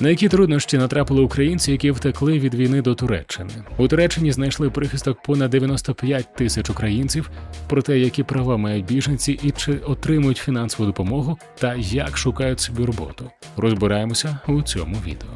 На які труднощі натрапили українці, які втекли від війни до Туреччини? У Туреччині знайшли прихисток понад 95 тисяч українців. Про те, які права мають біженці і чи отримують фінансову допомогу, та як шукають собі роботу. Розбираємося у цьому відео.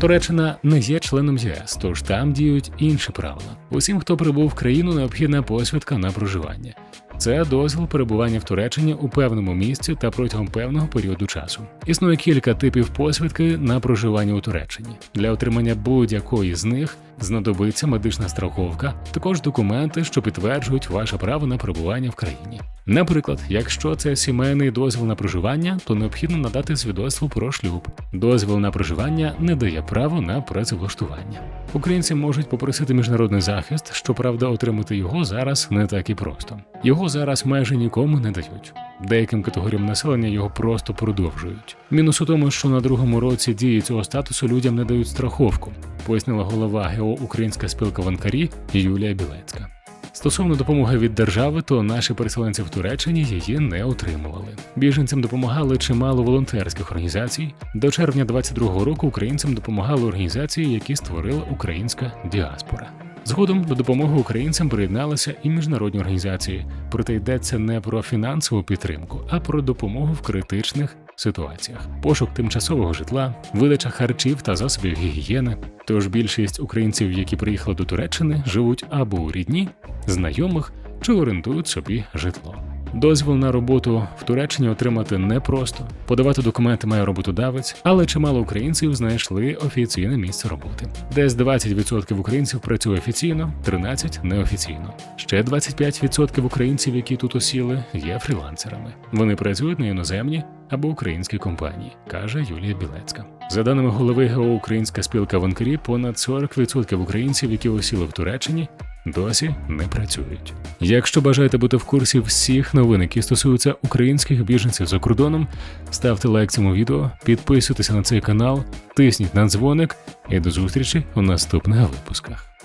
Туреччина не є членом ЄС, тож там діють інші правила. Усім, хто прибув в країну, необхідна посвідка на проживання. Це дозвіл перебування в Туреччині у певному місці та протягом певного періоду часу. Існує кілька типів посвідки на проживання у Туреччині. Для отримання будь-якої з них знадобиться медична страховка, також документи, що підтверджують ваше право на перебування в країні. Наприклад, якщо це сімейний дозвіл на проживання, то необхідно надати свідоцтво про шлюб. Дозвіл на проживання не дає право на працевлаштування. Українці можуть попросити міжнародний захист, щоправда, отримати його зараз не так і просто. Його зараз майже нікому не дають. Деяким категоріям населення його просто продовжують. Мінус у тому, що на другому році дії цього статусу людям не дають страховку, пояснила голова ГО Українська спілка ванкарі Юлія Білецька. Стосовно допомоги від держави, то наші переселенці в Туреччині її не отримували. Біженцям допомагали чимало волонтерських організацій. До червня 22-го року українцям допомагали організації, які створила українська діаспора. Згодом до допомоги українцям приєдналися і міжнародні організації, проте йдеться не про фінансову підтримку, а про допомогу в критичних ситуаціях, пошук тимчасового житла, видача харчів та засобів гігієни. Тож більшість українців, які приїхали до Туреччини, живуть або у рідні, знайомих чи орендують собі житло. Дозвіл на роботу в Туреччині отримати непросто. Подавати документи має роботодавець, але чимало українців знайшли офіційне місце роботи. Десь 20% українців працює офіційно, 13% неофіційно. Ще 25% українців, які тут осіли, є фрілансерами. Вони працюють на іноземні або українські компанії, каже Юлія Білецька. За даними голови ГО Українська спілка Вонкарі, понад 40% українців, які осіли в Туреччині, досі не працюють. Якщо бажаєте бути в курсі всіх новин, які стосуються українських біженців за кордоном, ставте лайк цьому відео, підписуйтеся на цей канал, тисніть на дзвоник і до зустрічі у наступних випусках.